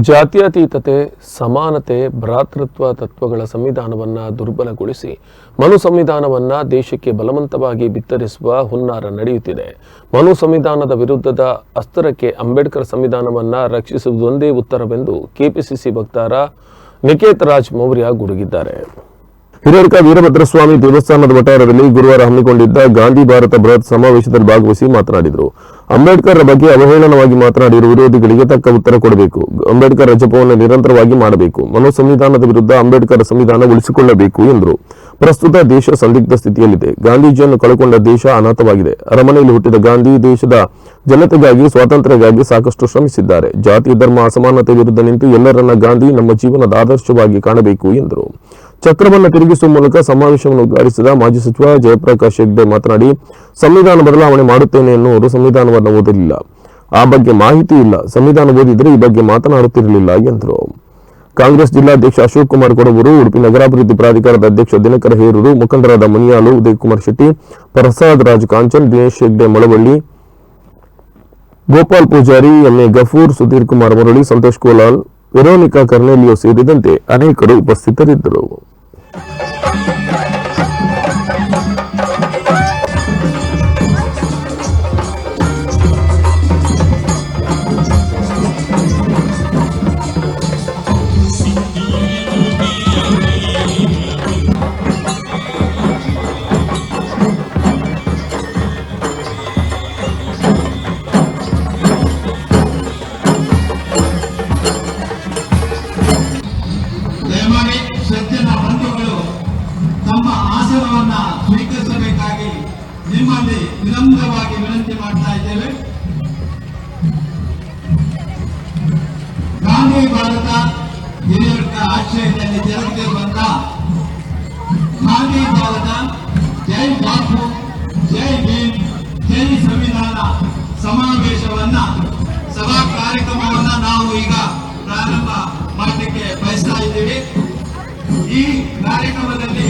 ಜಾತ್ಯತೀತತೆ, ಸಮಾನತೆ, ಭ್ರಾತೃತ್ವ ತತ್ವಗಳ ಸಂವಿಧಾನವನ್ನು ದುರ್ಬಲಗೊಳಿಸಿ ಮನು ಸಂವಿಧಾನವನ್ನು ದೇಶಕ್ಕೆ ಬಲವಂತವಾಗಿ ಬಿತ್ತರಿಸುವ ಹುನ್ನಾರ ನಡೆಯುತ್ತಿದೆ. ಮನು ಸಂವಿಧಾನದ ವಿರುದ್ಧದ ಅಸ್ತ್ರಕ್ಕೆ ಅಂಬೇಡ್ಕರ್ ಸಂವಿಧಾನವನ್ನು ರಕ್ಷಿಸುವುದೊಂದೇ ಉತ್ತರವೆಂದು ಕೆಪಿಸಿಸಿ ವಕ್ತಾರ ನಿಕೇತ್ ರಾಜ್ ಮೌರ್ಯ ಗುಡುಗಿದ್ದಾರೆ. ಹಿರಿಯರ್ಕ ವೀರಭದ್ರಸ್ವಾಮಿ ದೇವಸ್ಥಾನದ ವಠಾರದಲ್ಲಿ ಗುರುವಾರ ಹಮ್ಮಿಕೊಂಡಿದ್ದ ಗಾಂಧಿ ಭಾರತ ಬೃಹತ್ ಸಮಾವೇಶದಲ್ಲಿ ಭಾಗವಹಿಸಿ ಮಾತನಾಡಿದರು. ಅಂಬೇಡ್ಕರ್ ಬಗ್ಗೆ ಅವಹೇಳನವಾಗಿ ಮಾತನಾಡಿರುವ ವಿರೋಧಿಗಳಿಗೆ ತಕ್ಕ ಉತ್ತರ ಕೊಡಬೇಕು. ಅಂಬೇಡ್ಕರ್ ಜಪವನ್ನು ನಿರಂತರವಾಗಿ ಮಾಡಬೇಕು. ಮನೋ ಸಂವಿಧಾನದ ವಿರುದ್ಧ ಅಂಬೇಡ್ಕರ್ ಸಂವಿಧಾನ ಉಳಿಸಿಕೊಳ್ಳಬೇಕು ಎಂದರು. ಪ್ರಸ್ತುತ ದೇಶ ಸಂದಿಗ್ಧ ಸ್ಥಿತಿಯಲ್ಲಿದೆ. ಗಾಂಧೀಜಿಯನ್ನು ಕಳೆಕೊಂಡ ದೇಶ ಅನಾಥವಾಗಿದೆ. ಅರಮನೆಯಲ್ಲಿ ಹುಟ್ಟಿದ ಗಾಂಧಿ ದೇಶದ ಜನತೆಗಾಗಿ, ಸ್ವಾತಂತ್ರ್ಯಕ್ಕಾಗಿ ಸಾಕಷ್ಟು ಶ್ರಮಿಸಿದ್ದಾರೆ. ಜಾತಿ, ಧರ್ಮ, ಅಸಮಾನತೆ ವಿರುದ್ಧ ನಿಂತು ಎಲ್ಲರನ್ನ ಗಾಂಧಿ ನಮ್ಮ ಜೀವನದ ಆದರ್ಶವಾಗಿ ಕಾಣಬೇಕು ಎಂದರು. ಚಕ್ರವನ್ನು ತಿರುಗಿಸುವ ಮೂಲಕ ಸಮಾವೇಶವನ್ನು ಉದ್ಘಾಟಿಸಿದ ಮಾಜಿ ಸಚಿವ ಜಯಪ್ರಕಾಶ್ ಹೆಗ್ಡೆ ಮಾತನಾಡಿ, ಸಂವಿಧಾನ ಬದಲಾವಣೆ ಮಾಡುತ್ತೇನೆ ಎನ್ನುವರು ಸಂವಿಧಾನವನ್ನು ಓದಲಿಲ್ಲ. ಆ ಬಗ್ಗೆ ಮಾಹಿತಿ ಇಲ್ಲ. ಸಂವಿಧಾನ ಓದಿದ್ರೆ ಈ ಬಗ್ಗೆ ಮಾತನಾಡುತ್ತಿರಲಿಲ್ಲ ಎಂದರು. ಕಾಂಗ್ರೆಸ್ ಜಿಲ್ಲಾಧ್ಯಕ್ಷ ಅಶೋಕ್ ಕುಮಾರ್ ಕೊಡವರು ಉಡುಪಿ ನಗರಾಭಿವೃದ್ಧಿ ಪ್ರಾಧಿಕಾರದ ಅಧ್ಯಕ್ಷ ದಿನಕರ ಹೇರೂರು, ಮುಖಂಡರಾದ Muniyalu Uday Kumar Shetty, Prasad Raj Kanchan Dinesh Hegde Malavalli, Gopal Poojary M A Gafoor, Sudheer Kumar Murali, Santosh Kolal Veronica Cornelio ಸೇರಿದಂತೆ ಅನೇಕರು ಉಪಸ್ಥಿತರಿದ್ದರು. ನಿಮ್ಮಲ್ಲಿ ವಿನಮ್ರವಾಗಿ ವಿನಂತಿ ಮಾಡ್ತಾ ಇದ್ದೇವೆ. ಗಾಂಧಿ ಭಾರತ ಹಿರಿಯರ ಆಶ್ರಯದಲ್ಲಿ ಜರುಗುತ್ತಿರುವಂತ ಗಾಂಧಿ ಭಾರತ, ಜೈ ಬಾಪು, ಜೈ ಭೀಮ್, ಜೈ ಸಂವಿಧಾನ ಸಮಾವೇಶವನ್ನ, ಸಭಾ ಕಾರ್ಯಕ್ರಮವನ್ನ ನಾವು ಈಗ ಪ್ರಾರಂಭ ಮಾಡಲಿಕ್ಕೆ ಬಯಸ್ತಾ ಇದ್ದೀವಿ. ಈ ಕಾರ್ಯಕ್ರಮದಲ್ಲಿ